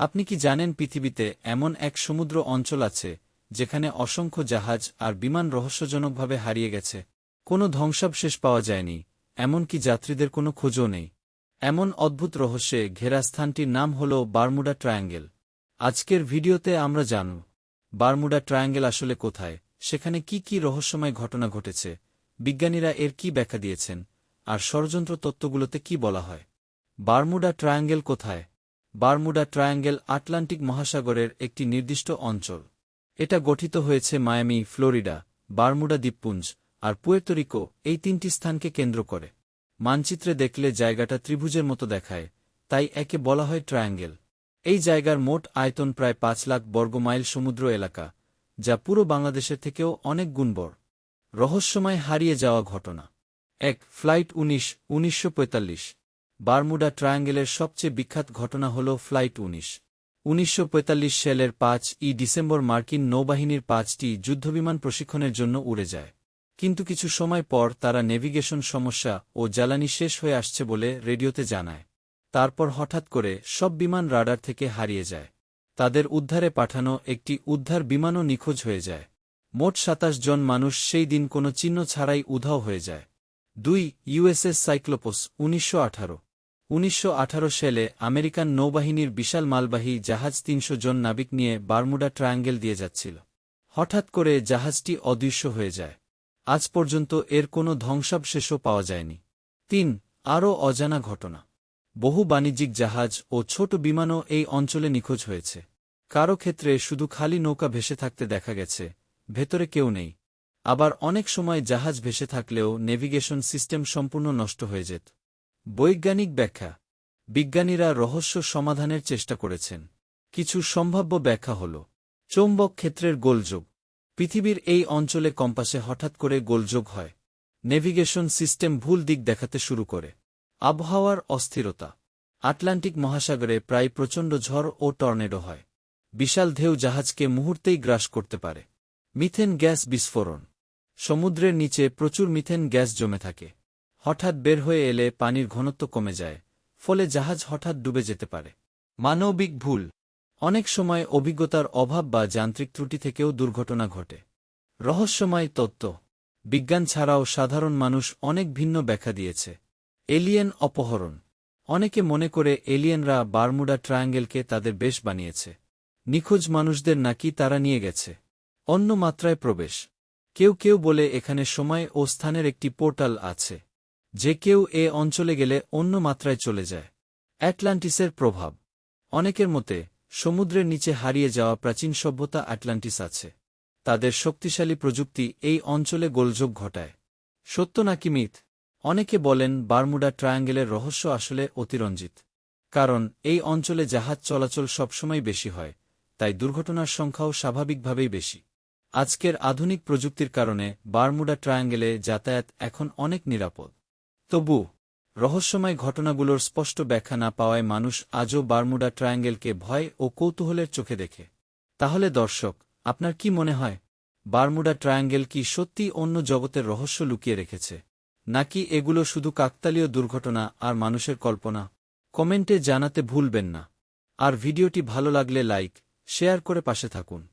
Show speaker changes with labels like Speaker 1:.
Speaker 1: আপনি কি জানেন পৃথিবীতে এমন এক সমুদ্র অঞ্চল আছে, যেখানে অসংখ্য জাহাজ আর বিমান রহস্যজনকভাবে হারিয়ে গেছে? কোনো ধ্বংসাবশেষ পাওয়া যায়নি, এমনকি যাত্রীদের কোনো খোঁজও নেই। এমন অদ্ভুত রহস্যে ঘেরা স্থানটির নাম হল বারমুডা ট্রায়াঙ্গেল। আজকের ভিডিওতে আমরা জানব, বারমুডা ট্রায়াঙ্গেল আসলে কোথায়, সেখানে কি কি রহস্যময় ঘটনা ঘটেছে, বিজ্ঞানীরা এর কি ব্যাখ্যা দিয়েছেন, আর ষড়যন্ত্র তত্ত্বগুলোতে কি বলা হয়। বারমুডা ট্রায়াঙ্গেল কোথায়? বারমুডা ট্রায়াঙ্গেল আটলান্টিক মহাসাগরের একটি নির্দিষ্ট অঞ্চল। এটা গঠিত হয়েছে মায়ামি, ফ্লোরিডা, বারমুডা দ্বীপপুঞ্জ আর পুয়ের্তরিকো এই তিনটি স্থানকে কেন্দ্র করে। মানচিত্রে দেখলে জায়গাটা ত্রিভুজের মতো দেখায়, তাই একে বলা হয় ট্রায়াঙ্গেল। এই জায়গার মোট আয়তন প্রায় পাঁচ লাখ বর্গমাইল সমুদ্র এলাকা, যা পুরো বাংলাদেশের থেকেও অনেক গুণ বড় রহস্যময় হারিয়ে যাওয়া ঘটনা। এক, ফ্লাইট উনিশ, উনিশশো বারমুডা ট্রায়াঙ্গেলের সবচেয়ে বিখ্যাত ঘটনা হল ফ্লাইট উনিশ। উনিশশো সালের পাঁচ ই ডিসেম্বর মার্কিন নৌবাহিনীর পাঁচটি যুদ্ধবিমান প্রশিক্ষণের জন্য উড়ে যায়। কিন্তু কিছু সময় পর তারা নেভিগেশন সমস্যা ও জ্বালানি শেষ হয়ে আসছে বলে রেডিওতে জানায়। তারপর হঠাৎ করে সব বিমান রাডার থেকে হারিয়ে যায়। তাদের উদ্ধারে পাঠানো একটি উদ্ধার বিমানও নিখোঁজ হয়ে যায়। মোট সাতাশ জন মানুষ সেই দিন কোনো চিহ্ন ছাড়াই উধাও হয়ে যায়। দুই ইউএসএস সাইক্লোপোস উনিশশো আঠারো। উনিশশো আঠারো সালে আমেরিকান নৌবাহিনীর বিশাল মালবাহী জাহাজ তিনশো জন নাবিক নিয়ে বারমুডা ট্রায়াঙ্গেল দিয়ে যাচ্ছিল। হঠাৎ করে জাহাজটি অদৃশ্য হয়ে যায়। আজ পর্যন্ত এর কোনো ধ্বংসাবশেষও পাওয়া যায়নি। তিন, আরও অজানা ঘটনা। বহু বাণিজ্যিক জাহাজ ও ছোট বিমানও এই অঞ্চলে নিখোঁজ হয়েছে। কারও ক্ষেত্রে শুধু খালি নৌকা ভেসে থাকতে দেখা গেছে, ভেতরে কেউ নেই। আবার অনেক সময় জাহাজ ভেসে থাকলেও নেভিগেশন সিস্টেম সম্পূর্ণ নষ্ট হয়ে যেত। বৈজ্ঞানিক ব্যাখ্যা। বিজ্ঞানীরা রহস্য সমাধানের চেষ্টা করেছেন। কিছু সম্ভাব্য ব্যাখ্যা হল, চৌম্বক ক্ষেত্রের গোলযোগ। পৃথিবীর এই অঞ্চলে কম্পাসে হঠাৎ করে গোলযোগ হয়। নেভিগেশন সিস্টেম ভুল দিক দেখাতে শুরু করে। আবহাওয়ার অস্থিরতা। আটলান্টিক মহাসাগরে প্রায় প্রচণ্ড ঝড় ও টর্নেডো হয়। বিশাল ঢেউ জাহাজকে মুহূর্তেই গ্রাস করতে পারে। মিথেন গ্যাস বিস্ফোরণ। সমুদ্রের নিচে প্রচুর মিথেন গ্যাস জমে থাকে। হঠাৎ বের হয়ে এলে পানির ঘনত্ব কমে যায়, ফলে জাহাজ হঠাৎ ডুবে যেতে পারে। মানবিক ভুল। অনেক সময় অভিজ্ঞতার অভাব বা যান্ত্রিক ত্রুটি থেকেও দুর্ঘটনা ঘটে। রহস্যময় তত্ত্ব। বিজ্ঞান ছাড়াও সাধারণ মানুষ অনেক ভিন্ন ব্যাখ্যা দিয়েছে। এলিয়েন অপহরণ। অনেকে মনে করে এলিয়েনরা বারমুডা ট্রায়াঙ্গেলকে তাদের বেশ বানিয়েছে। নিখোঁজ মানুষদের নাকি তারা নিয়ে গেছে। অন্য মাত্রায় প্রবেশ। কেউ কেউ বলে এখানে সময় ও স্থানের একটি পোর্টাল আছে। যে কেউ এ অঞ্চলে গেলে অন্য মাত্রায় চলে যায়। অ্যাটলান্টিসের প্রভাব। অনেকের মতে, সমুদ্রের নিচে হারিয়ে যাওয়া প্রাচীন সভ্যতা অ্যাটলান্টিস আছে। তাদের শক্তিশালী প্রযুক্তি এই অঞ্চলে গোলযোগ ঘটায়। সত্য নাকি মিথ? অনেকে বলেন, বারমুডা ট্রায়াঙ্গেলের রহস্য আসলে অতিরঞ্জিত। কারণ, এই অঞ্চলে জাহাজ চলাচল সবসময় বেশি হয়, তাই দুর্ঘটনার সংখ্যাও স্বাভাবিকভাবেই বেশি। আজকের আধুনিক প্রযুক্তির কারণে বারমুডা ট্রায়াঙ্গেলে যাতায়াত এখন অনেক নিরাপদ। তবু, রহস্যময় ঘটনাগুলোর স্পষ্ট ব্যাখ্যা না পাওয়ায় মানুষ আজও বারমুডা ট্রায়াঙ্গেলকে ভয় ও কৌতূহলের চোখে দেখে। তাহলে দর্শক, আপনার কি মনে হয়, বারমুডা ট্রায়াঙ্গেল কি সত্যি অন্য জগতের রহস্য লুকিয়ে রেখেছে? নাকি এগুলো শুধু কাকতালীয় দুর্ঘটনা আর মানুষের কল্পনা? কমেন্টে জানাতে ভুলবেন না। আর ভিডিওটি ভালো লাগলে লাইক, শেয়ার করে পাশে থাকুন।